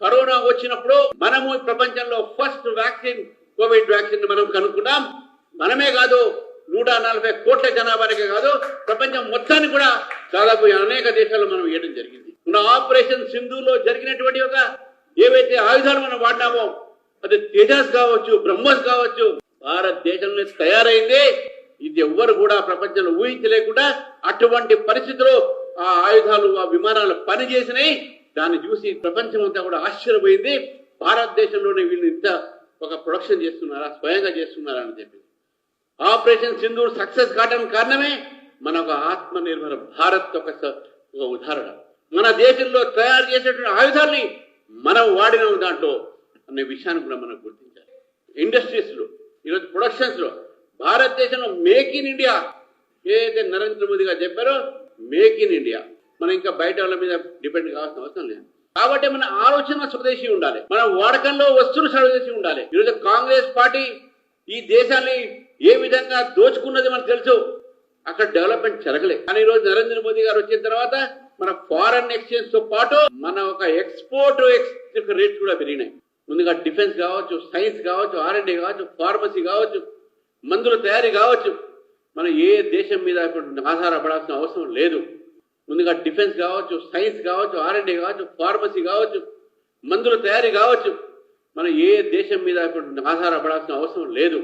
Corona వచ్చినప్పుడు మనము ప్రపంచంలో ఫస్ట్ వ్యాక్సిన్ కోవిడ్ వ్యాక్సిన్ మనం కనుక్కున్నాం. మనమే కాదు నూట నలభై కోట్ల జనాభానికే కాదు ప్రపంచం మొత్తాన్ని కూడా దాదాపు అనేక దేశాల్లో మనం వేయడం జరిగింది. మన ఆపరేషన్ సింధులో జరిగినటువంటి ఒక ఏవైతే ఆయుధాలు మనం వాడినామో అది తేజాస్ కావచ్చు బ్రహ్మోస్ కావచ్చు భారతదేశంలో తయారైంది. ఇది ఎవ్వరు కూడా ప్రపంచంలో ఊహించలేకుండా అటువంటి పరిస్థితుల్లో ఆ ఆయుధాలు ఆ విమానాలు పనిచేసినాయి. దాన్ని చూసి ప్రపంచం అంతా కూడా ఆశ్చర్యపోయింది. భారతదేశంలోనే వీళ్ళు ఇంత ఒక ప్రొడక్షన్ చేస్తున్నారా స్వయంగా చేస్తున్నారా అని చెప్పి. ఆపరేషన్ సింధూర్ సక్సెస్ కావడానికి కారణమే మన ఒక ఆత్మ నిర్భర భారత్ ఒక ఉదాహరణ. మన దేశంలో తయారు చేసేటువంటి ఆయుధాల్ని మనం వాడిన దాంట్లో అనే విషయాన్ని కూడా మనం గుర్తించాలి. ఇండస్ట్రీస్లో ఈరోజు ప్రొడక్షన్స్లో భారతదేశంలో మేక్ ఇన్ ఇండియా. ఏదైతే నరేంద్ర మోదీ గారు చెప్పారో మేక్ ఇన్ ఇండియా. మనం ఇంకా బయట వాళ్ళ మీద డిపెండ్ కావాల్సిన అవసరం లేదు. కాబట్టి మన ఆలోచన స్వదేశీ ఉండాలి. మన వాడకంలో వస్తువులు స్వదేశీ ఉండాలి. ఈరోజు కాంగ్రెస్ పార్టీ ఈ దేశాన్ని ఏ విధంగా దోచుకున్నది మనకు తెలుసు? అక్కడ డెవలప్మెంట్ జరగలేదు. కానీ ఈరోజు రోజు నరేంద్ర మోదీ గారు వచ్చిన తర్వాత మన ఫారెన్ ఎక్స్చేంజ్తో పాటు మన ఒక ఎక్స్పోర్ట్ రేట్స్ కూడా పెరిగినాయి. ముందుగా డిఫెన్స్ కావచ్చు సైన్స్ కావచ్చు ఆర్ఎండి కావచ్చు ఫార్మసీ కావచ్చు మందుల తయారీ కావచ్చు. మనం ఏ దేశం మీద ఇప్పుడు ఆధారపడాల్సిన అవసరం లేదు. ముందుగా డిఫెన్స్ కావచ్చు సైన్స్ కావచ్చు ఆర్ఎండి కావచ్చు ఫార్మసీ కావచ్చు మందుల తయారీ కావచ్చు. మనం ఏ దేశం మీద ఇప్పుడు ఆధారపడాల్సిన అవసరం లేదు.